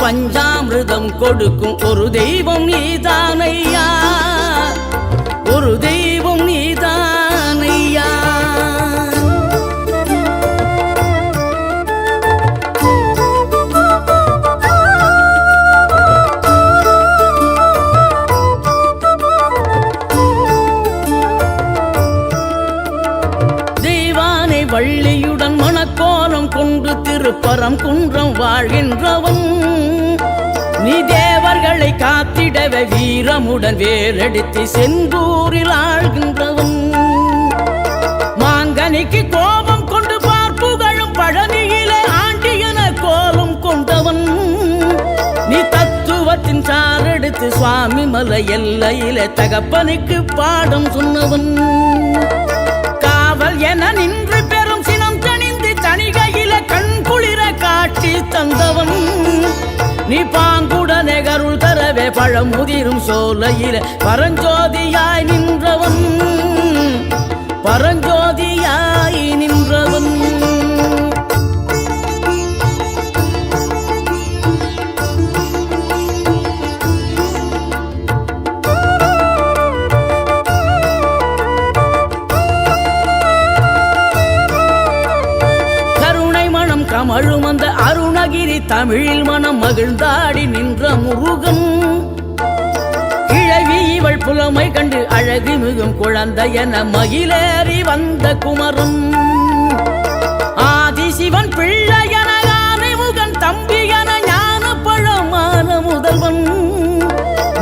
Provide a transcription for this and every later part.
பஞ்சாமிருதம் கொடுக்கும் ஒரு தெய்வம் நீதானையா? ஒரு தெய்வம் நீதானையா? தெய்வானை வள்ளியுடன் மணக்கோலம் கொண்டு திருப்பரம் குன்றம் வாழின் வீரமுடன் வேலெடுத்து செந்தூரில் ஆழ்கின்றவன். மாங்கனிக்கு கோபம் கொண்டு பார்ப்புகழும் பழனியிலே ஆண்டி என கோலம் கொண்டவன். நீ தத்துவத்தின் சாரெடுத்து சுவாமி மலை எல்லையிலே தகப்பனுக்கு பாடம் சொன்னவன். காவல் என நின்று பழமுதிரும் பழம் சோலையில. பரஞ்சோதியாய் நின்றவன் பரஞ்சோதியாய் நின்றவன். கருணை கமழும் அந்த அருணகிரி தமிழில் மனம் மகிழ்ந்தாடி நின்ற முருகன். இவள் கண்டு அழகு மிகும் குழந்தை என மகிழேறி வந்த குமரன். ஆதி சிவன் பிள்ளை முகன் தம்பி என ஞான பழமான முதல்வன்.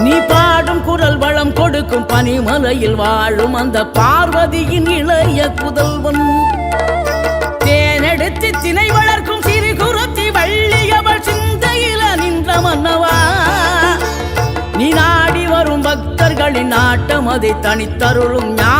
நீ பாடும் குரல் வளம் கொடுக்கும் பனிமலையில் வாழும் அந்த பார்வதியின் இளைய புதல்வன். தேனெடுத்து திணை வளர்க்கும் சிறு குருத்தி வள்ளியவள் சிந்தையில நின்ற மன்னவா. நீ நாடி வரும் பக்தர்களின் ஆட்டம் அதை தனித்தருளும் ஞான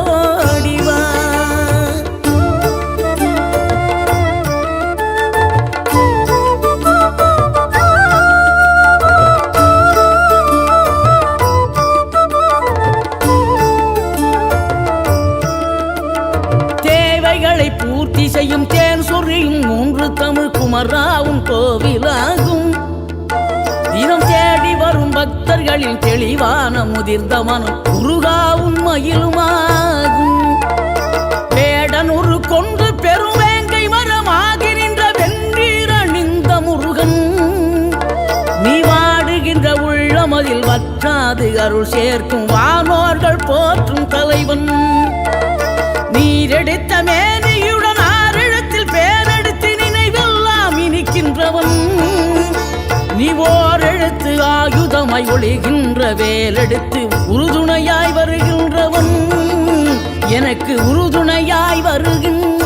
தமிழ் கோவிலாகும். தினம் தேடி வரும் பக்தர்களின் தெளிவான முதிர்ந்த மனம் முருகா உண்மையிலுமாகும் வேடனூறு கொண்டு பெருவேங்கை மரமாகி நின்ற வென்றீர் அணிந்த முருகன். நீ வாடுகின்ற உள்ளமதில் வற்றாது அருள் சேர்க்கும் வானோர்கள் போற்றும் தலைவன். நீரெடுத்த மேனியுடன் நீ ஓர் எழுத்து ஆயுதமாய் ஒளிகின்ற வேலெடுத்து உறுதுணையாய் வருகின்றவன். எனக்கு உறுதுணையாய் வருகின்ற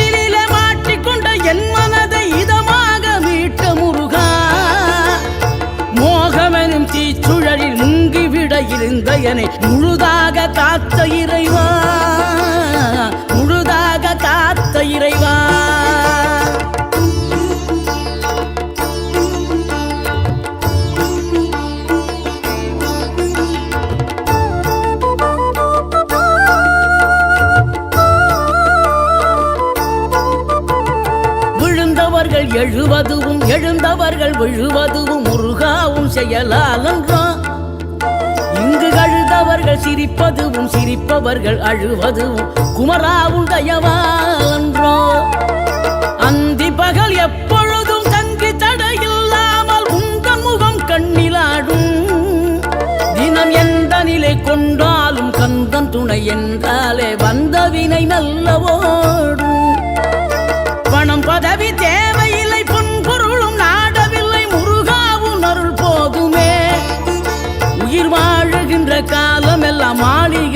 எந்தையனை முழுதாக காத்த இறைவா முழுதாக காத்த இறைவா. விழுந்தவர்கள் எழுவதுவும் எழுந்தவர்கள் விழுவதுவும் முருகாவும் செயலாலன்றோ கழுதவர்கள் சிரிப்பதுவும் சிரிப்பவர்கள் அழுவதுவும். குமராவும் தயவாலன்றோ அந்தி பகல் எப்பொழுதும் தங்கி தடையில்லாமல் உங்கள் முகம் கண்ணிலாடும். தினம் எந்த நிலை கொண்டாலும் கந்தன் துணை என்றாலே வந்த வினை நல்லவோடும் பணம் பதவி தே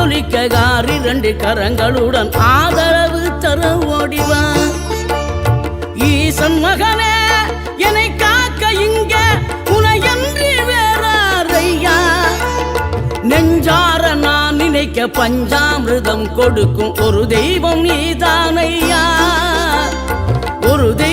துளிக்க காரி ரெண்டு கரங்களுடன் ஆதரவு தர ஓடிவா ஈசன் மகனே என்னை காக்க இங்க உனையன்றி வேறாரையா? நெஞ்சார நான் நினைக்க பஞ்சாமிர்தம் கொடுக்கும் ஒரு தெய்வம் நீதானையா? ஒரு தெய்வம்